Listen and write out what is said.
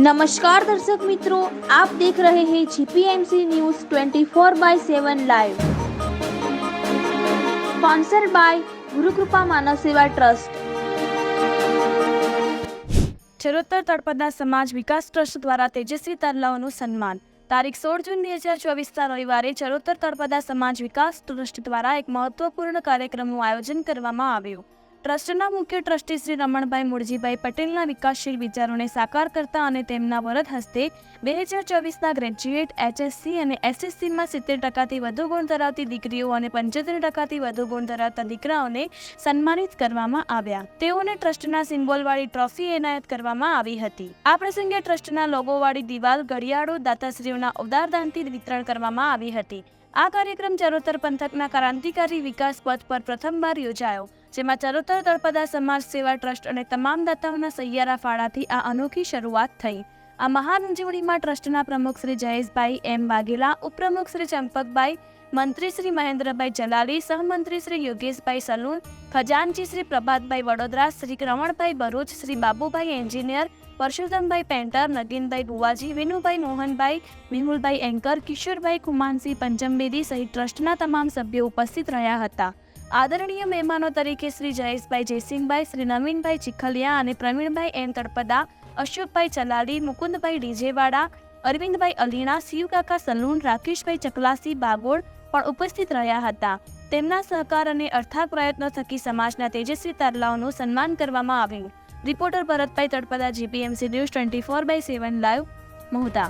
નમસ્કાર દર્શક મિત્રો, આપ દેખ રહે હે GPMC news 24 by seven live. Sponsor by Gurukrupa Manav Seva trust. Charotar તળપદા સમાજ વિકાસ ટ્રસ્ટ દ્વારા તેજસ્વી તરલાઓનું સન્માન. તારીખ સોળ જૂન બે હજાર ચોવીસના રવિવારે ચરોતર તળપદા સમાજ વિકાસ ટ્રસ્ટ દ્વારા એક મહત્વપૂર્ણ કાર્યક્રમનું આયોજન કરવામાં આવ્યું. ટ્રસ્ટના મુખ્ય ટ્રસ્ટી શ્રી રમણભાઈ મુળજીભાઈ પટેલના વિકાસશીલ વિચારોને સાકાર કરતા અને તેમના વરદ હસ્તે બે હજાર ચોવીસના ગ્રેજ્યુએટ એચએસસી અને એસએસસીમાં સિત્તેર ટકાથી વધુ ગુણ ધરાવતી દીકરીઓ અને પંચોતેર ટકાથી વધુ ગુણ ધરાવતા દીકરાઓને સન્માનિત કરવામાં આવ્યા. તેઓને ટ્રસ્ટના સિમ્બોલવાળી ટ્રોફી એનાયત કરવામાં આવી હતી. આ પ્રસંગે ટ્રસ્ટના લોગોવાળી દિવાલ, ઘડિયાળો, દાતાશ્રીઓના ઉદારદાનથી વિતરણ કરવામાં આવી હતી. આ કાર્યક્રમ ચરોતર પંથકના ક્રાંતિકારી વિકાસ પથ પર પ્રથમવાર યોજાયો, જેમાં ચરોતર તળપદા સમાજ સેવા ટ્રસ્ટ અને તમામ દાતાઓના સહિયારા ફાળાથી આ અનોખી શરૂઆત થઈ. આ મહાન ઉજવણીમાં ટ્રસ્ટના પ્રમુખ શ્રી જયેશભાઈ એમ વાઘેલા, ઉપપ્રમુખ શ્રી ચંપકભાઈ, મંત્રી શ્રી મહેન્દ્રભાઈ જલાલી, સહમંત્રી Shri Yogeshbhai salon ખજાનજી Shri Prabhatbhai Vadodara, Shri Ramanbhai Bharuch, Shri Babubhai engineer Parshurambhai painter Naginbhai Guvaji Vinubhai Mohanbhai Mehulbhai anchor, Kishorbhai Kumansinh Panchambedi સહિત ટ્રસ્ટના તમામ સભ્યો ઉપસ્થિત રહ્યા હતા. આદરણીય મહેમાનો તરીકે શ્રી જયેશભાઈ જયસિંહભાઈ, શ્રી નવીનભાઈ ચીખલિયા અને પ્રવીણભાઈ એન તળપદા, અશોકભાઈ ચલાલી, મુકુંદભાઈ ડીજેવાડા, અરવિંદભાઈ અલીણા શિવકાકા સલૂન, રાકેશભાઈ ચકલાસી, બાગોળ પણ ઉપસ્થિત રહ્યા હતા. તેમના સહકાર અને અર્થાક પ્રયત્નો થકી સમાજના તેજસ્વી તારલાઓનું સન્માન કરવામાં આવ્યું. Reporter Bharatbhai Talpada GPMC news twenty four by seven live Mahudha